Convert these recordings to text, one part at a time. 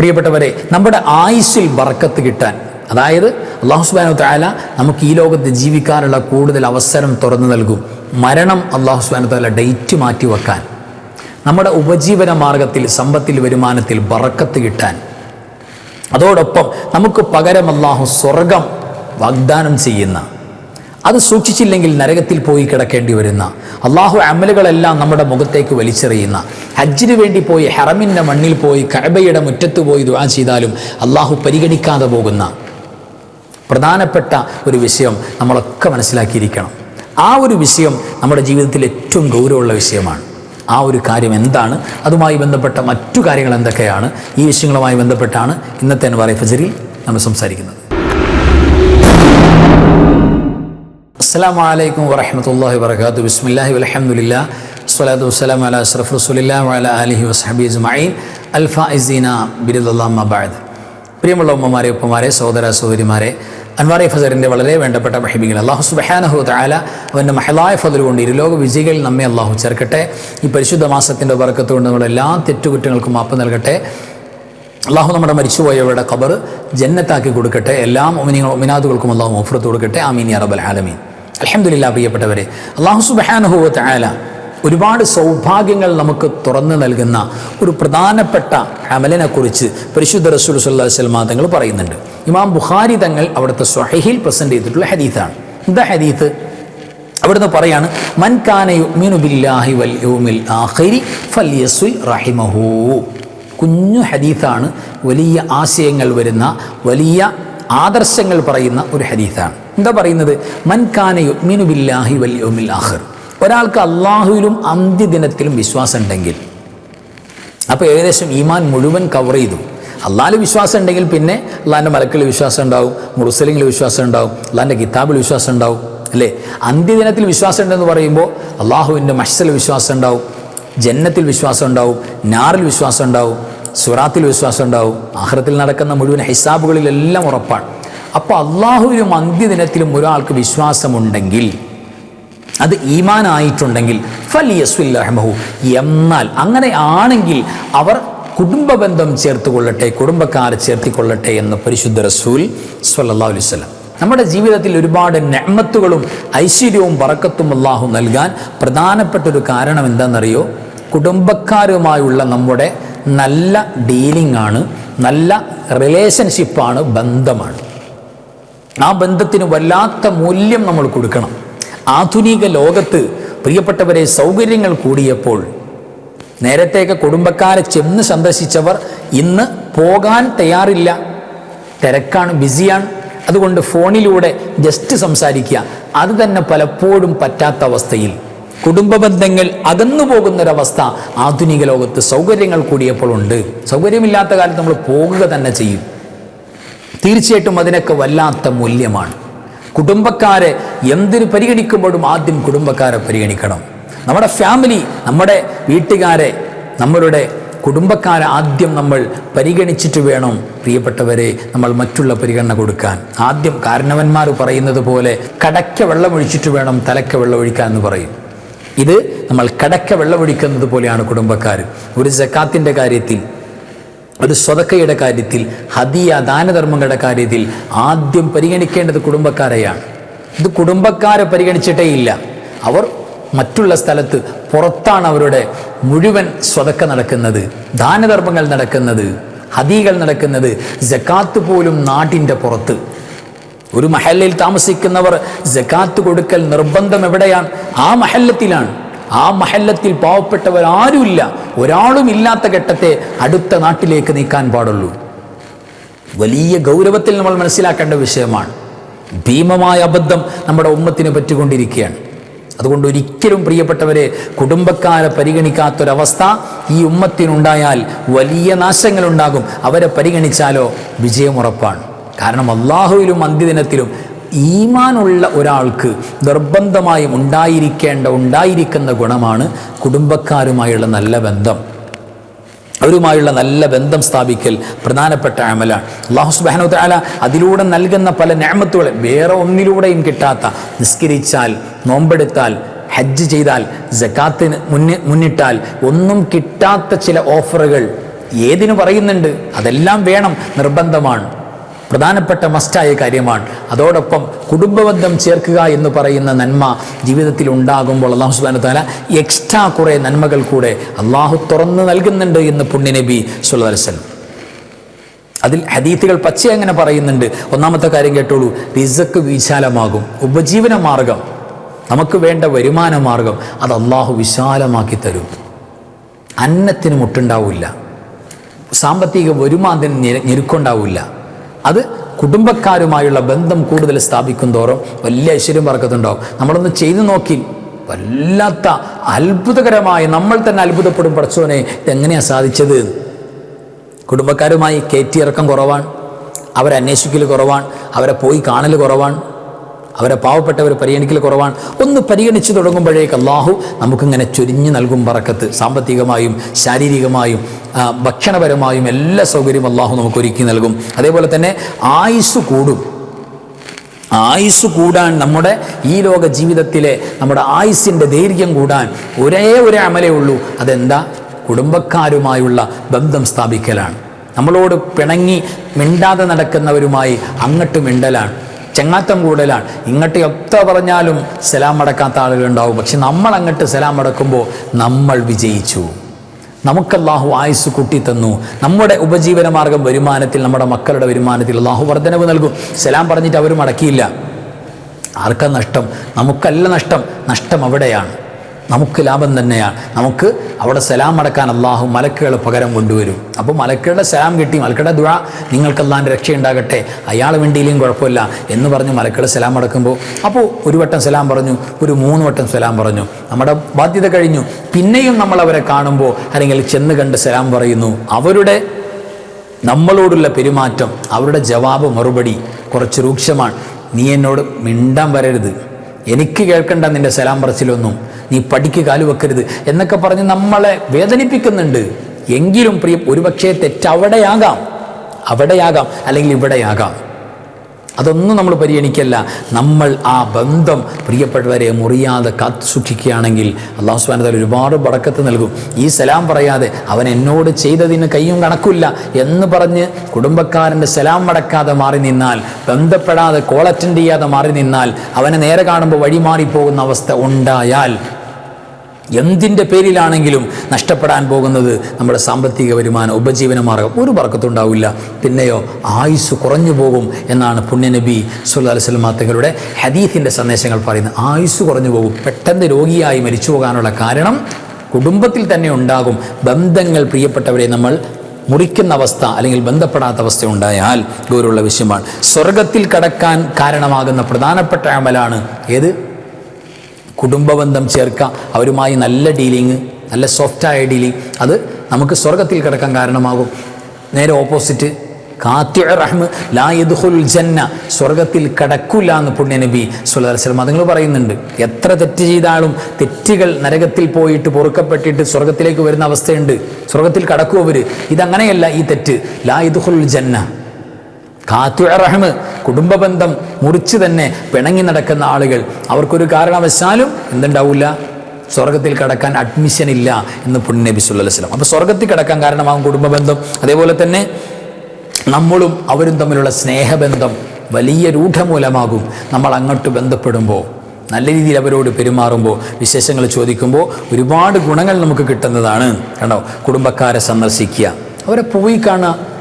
പ്രിയപ്പെട്ടവരെ നമ്മുടെ ആയുസ്സിൽ ബർക്കത്ത് കിട്ടാൻ അതായത് അള്ളാഹു സുബാനു താല നമുക്ക് ഈ ലോകത്ത് ജീവിക്കാനുള്ള കൂടുതൽ അവസരം തുറന്നു നൽകും. മരണം അള്ളാഹു സുബാനു താല ഡേറ്റ് മാറ്റി വെക്കാൻ നമ്മുടെ ഉപജീവന മാർഗത്തിൽ സമ്പത്തിൽ വരുമാനത്തിൽ ബറക്കത്ത് കിട്ടാൻ. അതോടൊപ്പം നമുക്ക് പകരം അള്ളാഹു സ്വർഗം വാഗ്ദാനം ചെയ്യുന്ന അത് സൂക്ഷിച്ചില്ലെങ്കിൽ നരകത്തിൽ പോയി കിടക്കേണ്ടി വരുന്ന അള്ളാഹു അമലുകളെല്ലാം നമ്മുടെ മുഖത്തേക്ക് വലിച്ചെറിയുന്ന ഹജ്ജിന് വേണ്ടി പോയി ഹറമിന്റെ മണ്ണിൽ പോയി കഅബയുടെ മുറ്റത്ത് പോയി ദുആ ചെയ്താലും അള്ളാഹു പരിഗണിക്കാതെ പോകുന്ന പ്രധാനപ്പെട്ട ഒരു വിഷയം നമ്മളൊക്കെ മനസ്സിലാക്കിയിരിക്കണം. ആ ഒരു വിഷയം നമ്മുടെ ജീവിതത്തിൽ ഏറ്റവും ഗൗരവമുള്ള വിഷയമാണ്. ആ ഒരു കാര്യം എന്താണ്? അതുമായി ബന്ധപ്പെട്ട മറ്റു കാര്യങ്ങൾ എന്തൊക്കെയാണ്? ഈ വിഷയങ്ങളുമായി ബന്ധപ്പെട്ടാണ് ഇന്നത്തെ അൻവാറി ഫജറിൽ നമ്മൾ സംസാരിക്കുന്നത്. അസ്സാം വലൈക്കും വറഹമത്തല്ലാഹി വർക്കാത്തു ബിസ്മില്ലാഹി വലഹമുല്ല സ്വലാത്തു വസ്സലാം അല അഷ്റഫ് റസുലില്ലാ വല അലഹി വസ്ഹബി അജ്മഈൻ. അൽഫ ഇസീന ബിരുദല്ലാ ബാദ് പ്രിയമുള്ള ഉമ്മമാരെ ഉപ്പമാരെ സഹോദര സഹോദരിമാരെ അൻവാറി ഫസറിന്റെ വളരെ വേണ്ടപ്പെട്ട മഹിബികൾ അള്ളാഹു സുബാനഹു താല അവന്റെ മഹലായ ഫതിൽ കൊണ്ട് ഇരുലോക വിജയികളിൽ നമ്മെ അള്ളാഹു ചേർക്കട്ടെ. ഈ പരിശുദ്ധ മാസത്തിന്റെ വർക്കത്ത് കൊണ്ട് നമ്മുടെ എല്ലാ തെറ്റുകുറ്റങ്ങൾക്കും മാപ്പ് നൽകട്ടെ. അള്ളാഹു നമ്മുടെ മരിച്ചുപോയവരുടെ ഖബർ ജന്നത്താക്കി കൊടുക്കട്ടെ. എല്ലാ ഒമിനികളും ഒമിനാദുകൾക്കും അള്ളാഹു മുഫറത്ത് കൊടുക്കട്ടെ. ആമീൻ അറബൽ ആലമീൻ. അലഹമുല്ല പ്രിയപ്പെട്ടവരെ അള്ളാഹു സുബഹാനഹു ആല ഒരുപാട് സൗഭാഗ്യങ്ങൾ നമുക്ക് തുറന്നു നൽകുന്ന ഒരു പ്രധാനപ്പെട്ട അമലിനെ കുറിച്ച് പരിശുദ്ധ റസൂൽ സല്ലാ വസ്ലമാ തങ്ങൾ പറയുന്നുണ്ട്. ഇമാം ബുഖാരി തങ്ങൾ അവിടുത്തെ സ്വഹയിൽ പ്രസന്റ് ചെയ്തിട്ടുള്ള ഹദീത്താണ്. എന്താ ഹദീത്ത്? അവിടുന്ന് പറയാണ് മൻ ബില്ലാഹി വൽ യൗമിൽ ആഖിരി കുഞ്ഞു ഹദീത്താണ് വലിയ ആശയങ്ങൾ വരുന്ന വലിയ ആദർശങ്ങൾ പറയുന്ന ഒരു ഹദീത്താണ്. എന്താ പറയുന്നത്? മൻ കാന യുഅ്മിനു ബില്ലാഹി വൽ യൗമിൽ ആഖിർ. ഒരാൾക്ക് അള്ളാഹുവിലും അന്ത്യദിനത്തിലും വിശ്വാസം ഉണ്ടെങ്കിൽ അപ്പോൾ ഏകദേശം ഈമാൻ മുഴുവൻ കവർ ചെയ്തു. അള്ളാഹിൽ വിശ്വാസം ഉണ്ടെങ്കിൽ പിന്നെ അള്ളാഹിന്റെ മലക്കളിൽ വിശ്വാസം ഉണ്ടാവും മുറുസലിങ്ങളിൽ വിശ്വാസം ഉണ്ടാവും അള്ളാഹിന്റെ കിതാബിൽ വിശ്വാസം ഉണ്ടാവും അല്ലേ? അന്ത്യദിനത്തിൽ വിശ്വാസം ഉണ്ടെന്ന് പറയുമ്പോൾ അള്ളാഹുവിന്റെ മഷൽ വിശ്വാസം ഉണ്ടാവും ജന്നത്തിൽ വിശ്വാസം ഉണ്ടാവും നാറിൽ വിശ്വാസം ഉണ്ടാവും സുറാത്തിൽ വിശ്വാസം ഉണ്ടാവും ആഹ്റത്തിൽ നടക്കുന്ന മുഴുവൻ ഹിസാബുകളിലെല്ലാം ഉറപ്പാണ്. അപ്പോൾ അള്ളാഹുവിനും അന്ത്യദിനത്തിലും ഒരാൾക്ക് വിശ്വാസമുണ്ടെങ്കിൽ അത് ഈമാനായിട്ടുണ്ടെങ്കിൽ ഫലിയസ്വില്ലഹമഹു എന്നാൽ അങ്ങനെ ആണെങ്കിൽ അവർ കുടുംബ ബന്ധം ചേർത്ത് കൊള്ളട്ടെ കുടുംബക്കാരെ ചേർത്തിക്കൊള്ളട്ടെ എന്ന് പരിശുദ്ധ റസൂൽ സ്വല്ലാ അലൈവല്ലം നമ്മുടെ ജീവിതത്തിൽ ഒരുപാട് നെമ്മത്തുകളും ഐശ്വര്യവും പറക്കത്തും അള്ളാഹു നൽകാൻ പ്രധാനപ്പെട്ട ഒരു കാരണം എന്താണെന്നറിയോ? കുടുംബക്കാരുമായുള്ള നമ്മുടെ നല്ല ഡീലിംഗ് ആണ് നല്ല റിലേഷൻഷിപ്പാണ് ബന്ധമാണ്. ആ ബന്ധത്തിന് വല്ലാത്ത മൂല്യം നമ്മൾ കൊടുക്കണം. ആധുനിക ലോകത്ത് പ്രിയപ്പെട്ടവരെ സൗകര്യങ്ങൾ കൂടിയപ്പോൾ നേരത്തെയൊക്കെ കുടുംബക്കാരെ ചെന്ന് സന്ദർശിച്ചവർ ഇന്ന് പോകാൻ തയ്യാറില്ല. തിരക്കാണ് ബിസിയാണ്. അതുകൊണ്ട് ഫോണിലൂടെ ജസ്റ്റ് സംസാരിക്കുക. അത് തന്നെ പലപ്പോഴും പറ്റാത്ത അവസ്ഥയിൽ. കുടുംബ ബന്ധങ്ങൾ അകന്നു പോകുന്നൊരവസ്ഥ ആധുനിക ലോകത്ത് സൗകര്യങ്ങൾ കൂടിയപ്പോൾ ഉണ്ട്. സൗകര്യമില്ലാത്ത കാലത്ത് നമ്മൾ പോകുക തന്നെ ചെയ്യും. തീർച്ചയായിട്ടും അതിനൊക്കെ വല്ലാത്ത മൂല്യമാണ്. കുടുംബക്കാരെ എന്തിനു പരിഗണിക്കുമ്പോഴും ആദ്യം കുടുംബക്കാരെ പരിഗണിക്കണം. നമ്മുടെ ഫാമിലി നമ്മുടെ വീട്ടുകാരെ നമ്മളുടെ കുടുംബക്കാരെ ആദ്യം നമ്മൾ പരിഗണിച്ചിട്ട് വേണം പ്രിയപ്പെട്ടവരെ നമ്മൾ മറ്റുള്ള പരിഗണന കൊടുക്കാൻ. ആദ്യം കാരണവന്മാർ പറയുന്നത് പോലെ കടയ്ക്ക വെള്ളമൊഴിച്ചിട്ട് വേണം തലയ്ക്ക വെള്ളമൊഴിക്കാൻ എന്ന് പറയും. ഇത് നമ്മൾ കടയ്ക്ക വെള്ളമൊഴിക്കുന്നത് പോലെയാണ് കുടുംബക്കാർ ഒരു ജക്കാത്തിന്റെ കാര്യത്തിൽ ഒരു സ്വതക്കയുടെ കാര്യത്തിൽ ഹദിയ ദാനധർമ്മങ്ങളുടെ കാര്യത്തിൽ ആദ്യം പരിഗണിക്കേണ്ടത് കുടുംബക്കാരെയാണ്. ഇത് കുടുംബക്കാരെ പരിഗണിച്ചിട്ടേ ഇല്ല. അവർ മറ്റുള്ള സ്ഥലത്ത് പുറത്താണ് അവരുടെ മുഴുവൻ സ്വതക്ക നടക്കുന്നത് ദാനധർമ്മങ്ങൾ നടക്കുന്നത് ഹദികൾ നടക്കുന്നത് ജക്കാത്ത് പോലും നാട്ടിന്റെ പുറത്ത്. ഒരു മഹല്ലിൽ താമസിക്കുന്നവർ ജക്കാത്ത് കൊടുക്കൽ നിർബന്ധം എവിടെയാണ്? ആ മഹല്ലത്തിലാണ്. ആ മഹല്ലത്തിൽ പാവപ്പെട്ടവർ ആരുമില്ല. ഒരാളും ഇല്ലാത്ത ഘട്ടത്തെ അടുത്ത നാട്ടിലേക്ക് നീക്കാൻ പാടുള്ളൂ. വലിയ ഗൗരവത്തിൽ നമ്മൾ മനസ്സിലാക്കേണ്ട വിഷയമാണ്. ഭീമമായ അബദ്ധം നമ്മുടെ ഉമ്മത്തിന് പറ്റിക്കൊണ്ടിരിക്കുകയാണ്. അതുകൊണ്ട് ഒരിക്കലും പ്രിയപ്പെട്ടവരെ കുടുംബക്കാരെ പരിഗണിക്കാത്തൊരവസ്ഥ ഈ ഉമ്മത്തിനുണ്ടായാൽ വലിയ നാശങ്ങളുണ്ടാകും. അവരെ പരിഗണിച്ചാലോ വിജയമുറപ്പാണ് കാരണം അള്ളാഹുവിലും അന്ത്യദിനത്തിലും ഈമാനുള്ള ഒരാൾക്ക് നിർബന്ധമായും ഉണ്ടായിരിക്കേണ്ട ഉണ്ടായിരിക്കുന്ന ഗുണമാണ് കുടുംബക്കാരുമായുള്ള നല്ല ബന്ധം. അവരുമായുള്ള നല്ല ബന്ധം സ്ഥാപിക്കൽ പ്രധാനപ്പെട്ട അമലാണ്. അള്ളാഹു സുബാനു താല അതിലൂടെ നൽകുന്ന പല ഞാമത്തുകൾ വേറെ ഒന്നിലൂടെയും കിട്ടാത്ത നിസ്കരിച്ചാൽ നോമ്പെടുത്താൽ ഹജ്ജ് ചെയ്താൽ ജക്കാത്തിന് മുന്നി മുന്നിട്ടാൽ ഒന്നും കിട്ടാത്ത ചില ഓഫറുകൾ ഏതിനു പറയുന്നുണ്ട്? അതെല്ലാം വേണം നിർബന്ധമാണ്. പ്രധാനപ്പെട്ട മസ്റ്റായ കാര്യമാണ്. അതോടൊപ്പം കുടുംബബന്ധം ചേർക്കുക എന്ന് പറയുന്ന നന്മ ജീവിതത്തിൽ ഉണ്ടാകുമ്പോൾ അള്ളാഹു സുബാന താല എക്സ്ട്രാ കുറേ നന്മകൾ കൂടെ അള്ളാഹു തുറന്നു നൽകുന്നുണ്ട് എന്ന് പുണ്യനബി സുല്ലാസ്ലം അതിൽ ഹദീത്തുകൾ പച്ച അങ്ങനെ പറയുന്നുണ്ട്. ഒന്നാമത്തെ കാര്യം കേട്ടോളൂ റിസക്ക് വിശാലമാകും ഉപജീവന മാർഗം നമുക്ക് വേണ്ട വരുമാന മാർഗം അത് അള്ളാഹു വിശാലമാക്കി തരും. അന്നത്തിന് മുട്ടുണ്ടാവില്ല സാമ്പത്തിക വരുമാനത്തിന് ഞെരു- ഞെരുക്കുണ്ടാവില്ല. അത് കുടുംബക്കാരുമായുള്ള ബന്ധം കൂടുതൽ സ്ഥാപിക്കും തോറും വലിയ ഐശ്വര്യം വർക്കത്തുണ്ടാവും. നമ്മളൊന്ന് ചെയ്തു നോക്കി വല്ലാത്ത അത്ഭുതകരമായി നമ്മൾ തന്നെ അത്ഭുതപ്പെടും പഠിച്ചവനെ ഇതെങ്ങനെയാണ് സാധിച്ചത്? കുടുംബക്കാരുമായി കയറ്റിയിറക്കം കുറവാണ്. അവരെ അന്വേഷിക്കൽ കുറവാണ്. അവരെ പോയി കാണൽ കുറവാണ്. അവരെ പാവപ്പെട്ടവർ പരിഗണിക്കൽ കുറവാണ്. ഒന്ന് പരിഗണിച്ച് തുടങ്ങുമ്പോഴേക്ക് അള്ളാഹു നമുക്കിങ്ങനെ ചൊരിഞ്ഞു നൽകും പറക്കത്ത് സാമ്പത്തികമായും ശാരീരികമായും ഭക്ഷണപരമായും എല്ലാ സൗകര്യവും അള്ളാഹു നമുക്ക് ഒരുക്കി നൽകും. അതേപോലെ തന്നെ ആയുസ് കൂടും. ആയുസ് കൂടാൻ നമ്മുടെ ഈ ലോക ജീവിതത്തിലെ നമ്മുടെ ആയുസിന്റെ ദൈർഘ്യം കൂടാൻ ഒരേ ഒരു അമലേ ഉള്ളൂ. അതെന്താ? കുടുംബക്കാരുമായുള്ള ബന്ധം സ്ഥാപിക്കലാണ്. നമ്മളോട് പിണങ്ങി മിണ്ടാതെ നടക്കുന്നവരുമായി അങ്ങോട്ട് മിണ്ടലാണ്. ചെങ്ങാത്തം കൂടുതലാണ്. ഇങ്ങോട്ട് എത്ര പറഞ്ഞാലും സലാം അടക്കാത്ത ആളുകളുണ്ടാവും പക്ഷെ നമ്മൾ അങ്ങോട്ട് സലാം അടക്കുമ്പോൾ നമ്മൾ വിജയിച്ചു. നമുക്ക് അള്ളാഹു ആയുസ് കൂട്ടിത്തന്നു നമ്മുടെ ഉപജീവന മാർഗം വരുമാനത്തിൽ നമ്മുടെ മക്കളുടെ വരുമാനത്തിൽ അള്ളാഹു വർധനവ് നൽകും. സലാം പറഞ്ഞിട്ട് അവരും അടക്കിയില്ല. ആർക്കാ നഷ്ടം? നമുക്കല്ല നഷ്ടം. നഷ്ടം അവിടെയാണ്. നമുക്ക് ലാഭം തന്നെയാണ്. നമുക്ക് അവിടെ സലാം അടക്കാൻ അള്ളാഹു മലക്കുകൾ പകരം കൊണ്ടുവരും. അപ്പോൾ മലക്കുകളുടെ സലാം കിട്ടി മലക്കുടെ ദുഴ നിങ്ങൾക്ക് അള്ളാഹിന്റെ രക്ഷയുണ്ടാകട്ടെ. അയാൾ വേണ്ടിയിലും കുഴപ്പമില്ല എന്ന് പറഞ്ഞ് മലക്കുകൾ സലാം അടക്കുമ്പോൾ. അപ്പോൾ ഒരു വട്ടം സലാം പറഞ്ഞു ഒരു മൂന്ന് വട്ടം സലാം പറഞ്ഞു. നമ്മുടെ ബാധ്യത കഴിഞ്ഞു. പിന്നെയും നമ്മൾ അവരെ കാണുമ്പോൾ അല്ലെങ്കിൽ ചെന്ന് കണ്ട് സലാം പറയുന്നു. അവരുടെ നമ്മളോടുള്ള പെരുമാറ്റം അവരുടെ ജവാബ് മറുപടി കുറച്ച് രൂക്ഷമാണ്. നീ എന്നോട് മിണ്ടാൻ വരരുത്. എനിക്ക് കേൾക്കേണ്ട നിന്റെ സലാം പറച്ചിലൊന്നും. നീ പടിക്ക് കാലു വെക്കരുത് എന്നൊക്കെ പറഞ്ഞ് നമ്മളെ വേദനിപ്പിക്കുന്നുണ്ട്. എങ്കിലും പ്രിയ ഒരുപക്ഷെ തെറ്റവിടെയാകാം. അവിടെയാകാം അല്ലെങ്കിൽ ഇവിടെയാകാം. അതൊന്നും നമ്മൾ പരിഗണിക്കല്ല. നമ്മൾ ആ ബന്ധം പ്രിയപ്പെട്ടവരെ മുറിയാതെ കാത്തു സൂക്ഷിക്കുകയാണെങ്കിൽ അള്ളാഹു സ്വാനത്താൽ ഒരുപാട് പടക്കത്ത് നൽകും. ഈ സലാം പറയാതെ അവൻ എന്നോട് ചെയ്തതിന് കയ്യും കണക്കില്ല എന്ന് പറഞ്ഞ് കുടുംബക്കാരന്റെ സലാം മടക്കാതെ മാറി നിന്നാൽ ബന്ധപ്പെടാതെ കോൾ അറ്റൻഡ് ചെയ്യാതെ മാറി നിന്നാൽ അവനെ നേരെ കാണുമ്പോൾ വഴി മാറിപ്പോകുന്ന അവസ്ഥ ഉണ്ടായാൽ എന്തിന്റെ പേരിലാണെങ്കിലും നഷ്ടപ്പെടാൻ പോകുന്നത് നമ്മുടെ സാമ്പത്തിക വരുമാനം ഉപജീവന മാർഗം ഒരു വർക്കത്തുണ്ടാവില്ല. പിന്നെയോ ആയുസ് കുറഞ്ഞു പോകും എന്നാണ് പുണ്യനബി സുല്ലാ വസ്ലം തങ്ങളുടെ ഹദീഫിന്റെ സന്ദേശങ്ങൾ പറയുന്നത്. ആയുസ് കുറഞ്ഞു പോകും പെട്ടെന്ന് രോഗിയായി മരിച്ചു പോകാനുള്ള കാരണം കുടുംബത്തിൽ തന്നെ ഉണ്ടാകും. ബന്ധങ്ങൾ പ്രിയപ്പെട്ടവരെ നമ്മൾ മുറിക്കുന്ന അവസ്ഥ അല്ലെങ്കിൽ ബന്ധപ്പെടാത്ത അവസ്ഥ ഉണ്ടായാൽ ഗൗരവമുള്ള വിഷയമാണ്. സ്വർഗത്തിൽ കടക്കാൻ കാരണമാകുന്ന പ്രധാനപ്പെട്ട അമലാണ് ഏത്? കുടുംബബന്ധം ചേർക്കുക അവരുമായി നല്ല ഡീലിങ് നല്ല സോഫ്റ്റായ ഡീലിങ് അത് നമുക്ക് സ്വർഗത്തിൽ കിടക്കാൻ കാരണമാകും. നേരെ ഓപ്പോസിറ്റ് കാത്യ റഹ്മ ലാ യദ്ഖുൽ ജന്ന സ്വർഗത്തിൽ കടക്കൂല എന്ന് പുണ്യനബി സുല്ലാ വസ്ലം അതുങ്ങൾ പറയുന്നുണ്ട്. എത്ര തെറ്റ് ചെയ്താലും തെറ്റുകൾ നരകത്തിൽ പോയിട്ട് പൊറുക്കപ്പെട്ടിട്ട് സ്വർഗത്തിലേക്ക് വരുന്ന അവസ്ഥയുണ്ട്. സ്വർഗത്തിൽ കടക്കും അവർ ഇതങ്ങനെയല്ല ഈ തെറ്റ്. ലാ യദ്ഖുൽ ജന്ന കാത്തു റഹ്മ് കുടുംബബന്ധം മുറിച്ച് തന്നെ പിണങ്ങി നടക്കുന്ന ആളുകൾ. അവർക്കൊരു കാരണവശാലും എന്തുണ്ടാവില്ല സ്വർഗത്തിൽ കടക്കാൻ അഡ്മിഷൻ ഇല്ല എന്ന് പുണ്യനബി സുല്ലാ വസ്ലം അപ്പോൾ സ്വർഗത്തിൽ കടക്കാൻ കാരണമാകും കുടുംബബന്ധം. അതേപോലെ തന്നെ നമ്മളും അവരും തമ്മിലുള്ള സ്നേഹബന്ധം വലിയ രൂഢമൂലമാകും. നമ്മൾ അങ്ങോട്ട് ബന്ധപ്പെടുമ്പോൾ നല്ല രീതിയിൽ അവരോട് പെരുമാറുമ്പോൾ വിശേഷങ്ങൾ ചോദിക്കുമ്പോൾ ഒരുപാട് ഗുണങ്ങൾ നമുക്ക് കിട്ടുന്നതാണ്. കണ്ടോ? കുടുംബക്കാരെ സന്ദർശിക്കുക. അവരെ പോയി കാണുക.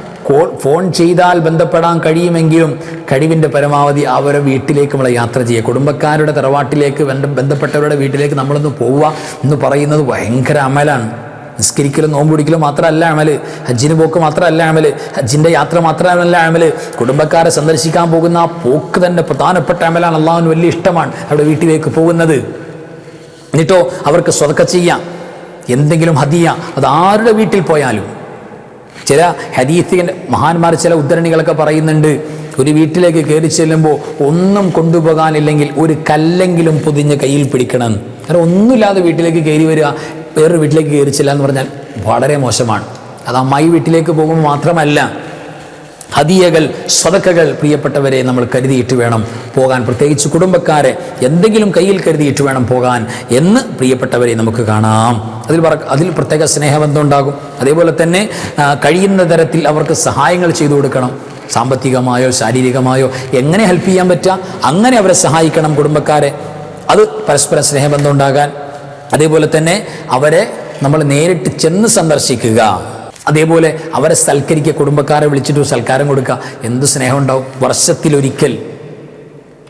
ഫോൺ ചെയ്താൽ ബന്ധപ്പെടാൻ കഴിയുമെങ്കിലും കഴിവിന്റെ പരമാവധി അവരെ വീട്ടിലേക്ക് നമ്മൾ യാത്ര ചെയ്യുക. കുടുംബക്കാരുടെ തറവാട്ടിലേക്ക് ബന്ധപ്പെട്ടവരുടെ വീട്ടിലേക്ക് നമ്മളൊന്ന് പോവുക എന്ന് പറയുന്നത് ഭയങ്കര അമലാണ്. നിസ്കരിക്കലും നോമ്പ് പിടിക്കലും മാത്രമല്ല അമൽ. ഹജ്ജിന് പോക്ക് മാത്രമല്ല അമൽ. ഹജ്ജിന്റെ യാത്ര മാത്രമല്ല അമൽ. കുടുംബക്കാരെ സന്ദർശിക്കാൻ പോകുന്ന ആ പോക്ക് തന്നെ പ്രധാനപ്പെട്ട അമലാണ്. അള്ളാഹുവിന് വലിയ ഇഷ്ടമാണ് അവിടെ വീട്ടിലേക്ക് പോകുന്നത്. എന്നിട്ടോ അവർക്ക് സ്വതക്ക ചെയ്യാം. എന്തെങ്കിലും ഹതിയ അത് ആരുടെ വീട്ടിൽ പോയാലും. ചില ഹദീസിന്റെ മഹാന്മാർ ചില ഉദ്ധരണികളൊക്കെ പറയുന്നുണ്ട്. ഒരു വീട്ടിലേക്ക് കയറി ചെല്ലുമ്പോൾ ഒന്നും കൊണ്ടുപോകാനില്ലെങ്കിൽ ഒരു കല്ലെങ്കിലും പൊതിഞ്ഞ് കയ്യിൽ പിടിക്കണം. കാരണം ഒന്നുമില്ലാതെ വീട്ടിലേക്ക് കയറി വരിക വേറൊരു വീട്ടിലേക്ക് കയറി ചെല്ലുക എന്ന് പറഞ്ഞാൽ വളരെ മോശമാണ്. അത് അമ്മായി വീട്ടിലേക്ക് പോകുമ്പോൾ മാത്രമല്ല ഹദിയകൾ സ്വതക്കകൾ പ്രിയപ്പെട്ടവരെ നമ്മൾ കരുതിയിട്ട് വേണം പോകാൻ. പ്രത്യേകിച്ച് കുടുംബക്കാരെ എന്തെങ്കിലും കയ്യിൽ കരുതിയിട്ട് വേണം പോകാൻ എന്ന് പ്രിയപ്പെട്ടവരെ നമുക്ക് കാണാം. അതിൽ അതിൽ പ്രത്യേക സ്നേഹബന്ധം ഉണ്ടാകും. അതേപോലെ തന്നെ കഴിയുന്ന തരത്തിൽ അവർക്ക് സഹായങ്ങൾ ചെയ്തു കൊടുക്കണം. സാമ്പത്തികമായോ ശാരീരികമായോ എങ്ങനെ ഹെൽപ്പ് ചെയ്യാൻ പറ്റുക അങ്ങനെ അവരെ സഹായിക്കണം കുടുംബക്കാരെ. അത് പരസ്പരം സ്നേഹബന്ധം ഉണ്ടാകാൻ. അതേപോലെ തന്നെ അവരെ നമ്മൾ നേരിട്ട് ചെന്ന് സന്ദർശിക്കുക. അതേപോലെ അവരെ സൽക്കരിക്കുക കുടുംബക്കാരെ വിളിച്ചിട്ട് സൽക്കാരം കൊടുക്കുക. എന്ത് സ്നേഹം ഉണ്ടാവും വർഷത്തിലൊരിക്കൽ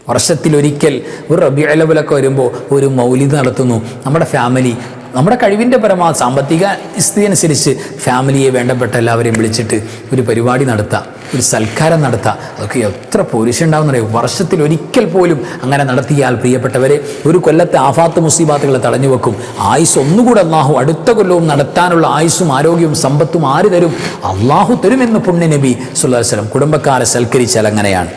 വർഷത്തിലൊരിക്കൽ ഒരു റബിയലവിലൊക്കെ വരുമ്പോൾ ഒരു മൗലിദ് നടത്തുന്നു. നമ്മുടെ ഫാമിലി നമ്മുടെ കഴിവിന്റെ പരമാ സാമ്പത്തിക സ്ഥിതി അനുസരിച്ച് ഫാമിലിയെ വേണ്ടപ്പെട്ട എല്ലാവരെയും വിളിച്ചിട്ട് ഒരു പരിപാടി നടത്താം ഒരു സൽക്കാരം നടത്താം. അതൊക്കെ എത്ര പോലീസുണ്ടാവുന്നറിയോ വർഷത്തിൽ ഒരിക്കൽ പോലും അങ്ങനെ നടത്തിയാൽ പ്രിയപ്പെട്ടവരെ ഒരു കൊല്ലത്തെ ആഫാത്ത് മുസീബാത്തുകൾ തടഞ്ഞു വെക്കും. ആയുസ് ഒന്നുകൂടെ അള്ളാഹു അടുത്ത കൊല്ലവും നടത്താനുള്ള ആയുസ്സും ആരോഗ്യവും സമ്പത്തും ആര് തരും? അള്ളാഹു തരുമെന്ന് പുണ്യ നബി സുല്ലാസ്ലം കുടുംബക്കാരെ സൽക്കരിച്ചാൽ അങ്ങനെയാണ്.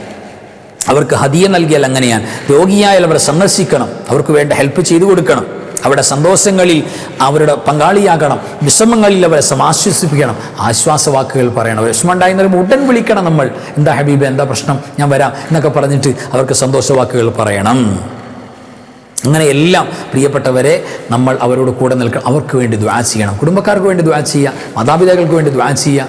അവർക്ക് ഹദിയ നൽകിയാൽ അങ്ങനെയാണ്. രോഗിയായാൽ അവരെ സന്ദർശിക്കണം. അവർക്ക് വേണ്ട ഹെൽപ്പ് ചെയ്തു കൊടുക്കണം. അവരുടെ സന്തോഷങ്ങളിൽ അവരുടെ പങ്കാളിയാകണം. വിഷമങ്ങളിൽ അവരെ സമാശ്വസിപ്പിക്കണം. ആശ്വാസവാക്കുകൾ പറയണം. വിഷമം ഉണ്ടായിരുന്ന ഉടൻ വിളിക്കണം നമ്മൾ. എന്താ ഹബീബ് എന്താ പ്രശ്നം? ഞാൻ വരാം എന്നൊക്കെ പറഞ്ഞിട്ട് അവർക്ക് സന്തോഷവാക്കുകൾ പറയണം. അങ്ങനെ എല്ലാം പ്രിയപ്പെട്ടവരെ നമ്മൾ അവരോട് കൂടെ നിൽക്കണം. അവർക്ക് വേണ്ടി ദ്വാ ചെയ്യണം. കുടുംബക്കാർക്ക് വേണ്ടി ദ്വാ ചെയ്യുക. മാതാപിതാക്കൾക്ക് വേണ്ടി ദ്വാ ചെയ്യുക.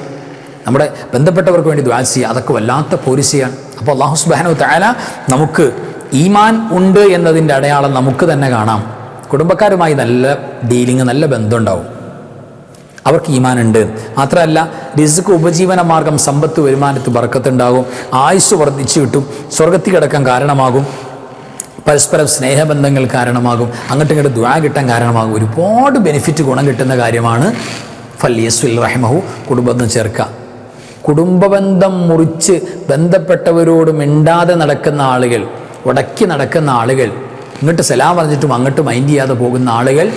നമ്മുടെ ബന്ധപ്പെട്ടവർക്ക് വേണ്ടി ദ്വാ ചെയ്യുക. അതൊക്കെ വല്ലാത്ത പോരിശയാണ് അപ്പോൾ അള്ളാഹു സുബാനു താല നമുക്ക് ഈമാൻ ഉണ്ട് എന്നതിന്റെ അടയാളം നമുക്ക് തന്നെ കാണാം. കുടുംബക്കാരുമായി നല്ല ഡീലിങ് നല്ല ബന്ധമുണ്ടാവും. അവർക്ക് ഈമാനുണ്ട്. മാത്രമല്ല റിസ്ക് ഉപജീവന മാർഗം സമ്പത്ത് വരുമാനത്ത് ബർക്കത്തുണ്ടാകും. ആയുസ് വർദ്ധിച്ചു കിട്ടും. സ്വർഗത്തിൽ കിടക്കാൻ കാരണമാകും. പരസ്പരം സ്നേഹബന്ധങ്ങൾ കാരണമാകും. അങ്ങോട്ടും ഇങ്ങോട്ട് ദ്വാ കിട്ടാൻ കാരണമാകും. ഒരുപാട് ബെനിഫിറ്റ് ഗുണം കിട്ടുന്ന കാര്യമാണ് ഫല്യസ്വിൽ റഹ്മഹു കുടുംബം ചേർക്കുക. കുടുംബബന്ധം മുറിച്ച് ബന്ധപ്പെട്ടവരോട് മിണ്ടാതെ നടക്കുന്ന ആളുകൾ ഉടക്കി നടക്കുന്ന ആളുകൾ ഇങ്ങോട്ട് സലാം പറഞ്ഞിട്ടും അങ്ങോട്ട് മൈൻഡ് ചെയ്യാതെ പോകുന്ന ആളുകൾ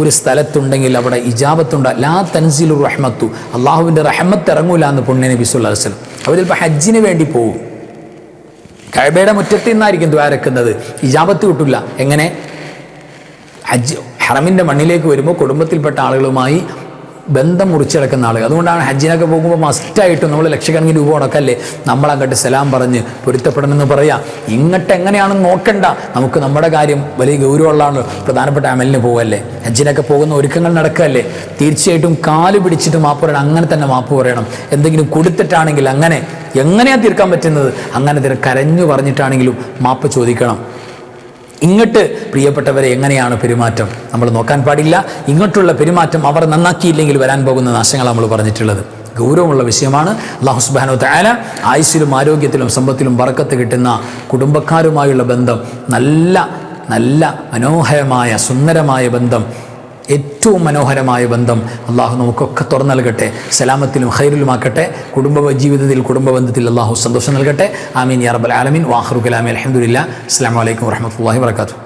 ഒരു സ്ഥലത്തുണ്ടെങ്കിൽ അവിടെ ഇജാബത്തുണ്ട്. ലാ തൻസിലു റഹ്മത്തു. അള്ളാഹുവിന്റെ റഹ്മത്ത് ഇറങ്ങൂല എന്ന് പുണ്യ നബി സുല്ലാ വസ്ലം അവർ ചിലപ്പോൾ ഹജ്ജിന് വേണ്ടി പോകും. കഴബയുടെ മുറ്റത്ത് നിന്നായിരിക്കും ദ്വാരക്കുന്നത് ഇജാബത്ത് കിട്ടില്ല എങ്ങനെ? ഹജ്ജ് ഹറമിന്റെ മണ്ണിലേക്ക് വരുമ്പോൾ കുടുംബത്തിൽപ്പെട്ട ആളുകളുമായി ബന്ധം മുറിച്ചെടുക്കുന്ന ആളുകൾ. അതുകൊണ്ടാണ് ഹജ്ജിനൊക്കെ പോകുമ്പോൾ മസ്റ്റായിട്ടും നമ്മൾ ലക്ഷക്കണക്കിന് രൂപ അടക്കല്ലേ നമ്മൾ അങ്ങോട്ട് സലാം പറഞ്ഞ് പൊരുത്തപ്പെടണമെന്ന് പറയാം. ഇങ്ങോട്ട് എങ്ങനെയാണെന്ന് നോക്കണ്ട. നമുക്ക് നമ്മുടെ കാര്യം വലിയ ഗൗരവമുള്ളതാണ്. പ്രധാനപ്പെട്ട അമലിന് പോകല്ലേ ഹജ്ജിനൊക്കെ പോകുന്ന ഒരുക്കങ്ങൾ നടക്കല്ലേ? തീർച്ചയായിട്ടും കാൽ പിടിച്ചിട്ട് മാപ്പ് പറയണം. അങ്ങനെ തന്നെ മാപ്പ് പറയണം. എന്തെങ്കിലും കൊടുത്തിട്ടാണെങ്കിൽ അങ്ങനെ. എങ്ങനെയാണ് തീർക്കാൻ പറ്റുന്നത്? അങ്ങനെ കരഞ്ഞു പറഞ്ഞിട്ടാണെങ്കിലും മാപ്പ് ചോദിക്കണം. ഇങ്ങോട്ട് പ്രിയപ്പെട്ടവരെ എങ്ങനെയാണ് പെരുമാറ്റം? നമ്മൾ നോക്കാൻ പാടില്ല. ഇങ്ങോട്ടുള്ള പെരുമാറ്റം അവർ നന്നാക്കിയില്ലെങ്കിൽ വരാൻ പോകുന്ന നാശങ്ങൾ നമ്മൾ പറഞ്ഞിട്ടുള്ളത്. ഗൗരവമുള്ള വിഷയമാണ്. അള്ളാഹു സുബാനോ താല ആയുസ്സിലും ആരോഗ്യത്തിലും സമ്പത്തിലും വറക്കത്ത് കിട്ടുന്ന കുടുംബക്കാരുമായുള്ള ബന്ധം. നല്ല നല്ല മനോഹരമായ സുന്ദരമായ ബന്ധം. ഏറ്റവും മനോഹരമായ ബന്ധം അള്ളാഹു നമുക്കൊക്കെ തുറന്നു നൽകട്ടെ സലാമത്തിലും ഖൈറിലുമാക്കട്ടെ കുടുംബ ജീവിതത്തിൽ കുടുംബ ബന്ധത്തിൽ അള്ളാഹു സന്തോഷം നൽകട്ടെ. ആമീൻ യാ ആലമീൻ. വാഹറു കലാമി. അലഹമുല്ല അസ്സാം വലൈക്കും വരഹമുല്ലാ വർക്കാത്തു